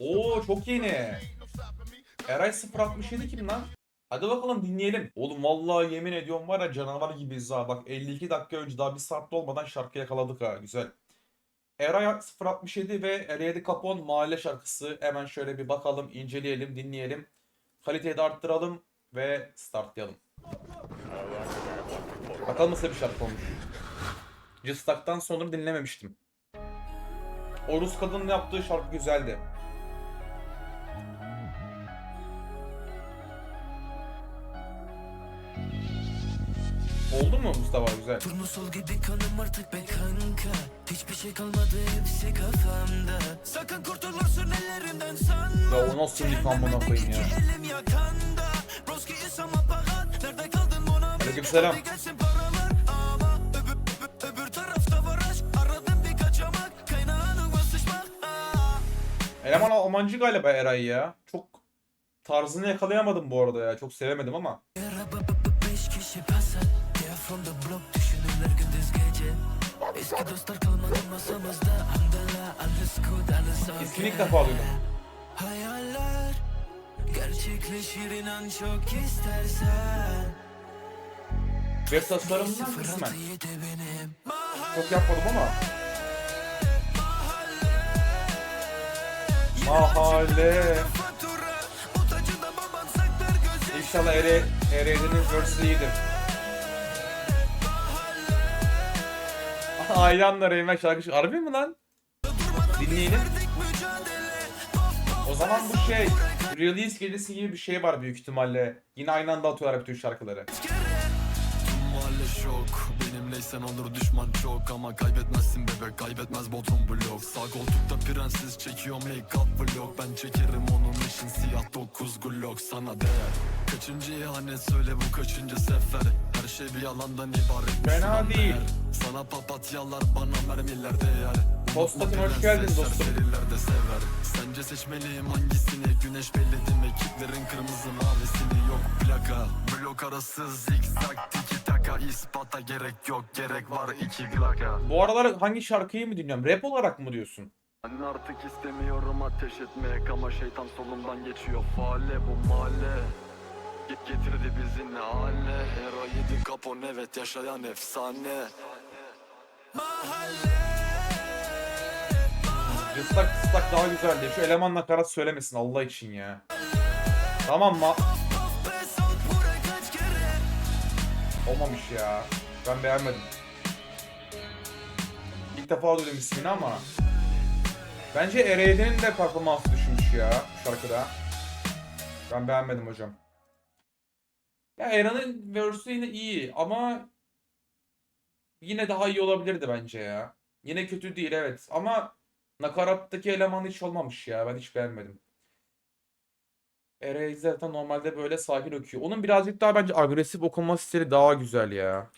Oo çok yeni. Eray 067 kim lan? Hadi bakalım dinleyelim. Oğlum vallahi yemin ediyorum var ya canavar gibiyiz ha. Bak 52 dakika önce daha bir saatte olmadan şarkı yakaladık ha. Güzel. Eray 067 ve Eriyedi Capon mahalle şarkısı. Hemen şöyle bir bakalım, inceleyelim, dinleyelim. Kaliteyi de arttıralım ve startlayalım. Bakalım nasıl bir şarkı olmuş. Cıstak'tan sonra dinlememiştim. O Rus kadının yaptığı şarkı güzeldi. Oldu mu Mustafa güzel? Turnusol gibi kanım artık be kanka Hiçbir şey kalmadı hepsi kafamda Sakın kurtulursun ellerimden sanma Ya o nasıl bir kan buna koyayım ya? Basışmak ah. Eleman Almancı galiba Eray ya. Çok tarzını yakalayamadım bu arada ya. Çok sevemedim ama. Eski dostlar kalmadı masamızda Hamdallah alles good alles okay duydum. Hayaller gerçekleşir inan çok istersen Web tasarımından 06 kısmen. Çok yapmadım ama. Mahalle. İnşallah Ere, Ereğli'nin versi iyidir. Aylan'la Reymen şarkısı. Harbi mi lan? Dinleyelim. O zaman bu şey release gecesi gibi bir şey var büyük ihtimalle. Yine aynı anda atıyorlar bütün şarkıları. Şok Benimleysen olur düşman çok Ama kaybetmezsin bebek kaybetmez Bodrum blok Sağ koltukta prenses çekiyor make up vlog Ben çekerim onun için siyah 9 glock Sana değer Kaçıncı ihanet söyle bu kaçıncı sefer Her şey bir yalandan ibaret Fena değil. Sana papatyalar bana mermiler değer. Unutma hoş geldin dostum. De sever. Sence seçmeliyim hangisini? Güneş belledim ekiplerin kırmızı mavisini Yok plaka Blok arası zikzak tiki taka ispata gerek yok. Gerek var iki glaka Bu aralar hangi şarkıyı mı dinliyorum? Rap olarak mı diyorsun? Ben artık istemiyorum ateş etmek Ama şeytan solumdan geçiyor. Faale bu mahalle. Ge- Getirdi bizi ne hale? Hero yedi kapon evet yaşayan efsane Cıstak cıstak daha güzeldi. Şu eleman nakarat söylemesin Allah için ya. Tamam mı? Olmamış ya. Ben beğenmedim. İlk defa duydum ismini ama. Bence Ereğli'nin de performansı düşmüş ya bu şarkıda. Ben beğenmedim hocam. Ya Eran'ın verse'ü yine iyi ama yine daha iyi olabilirdi bence ya. Yine kötü değil evet ama nakarattaki eleman hiç olmamış ya. Ben hiç beğenmedim. Erey zaten normalde böyle sakin okuyor. Onun birazcık daha bence agresif okuma stili daha güzel ya.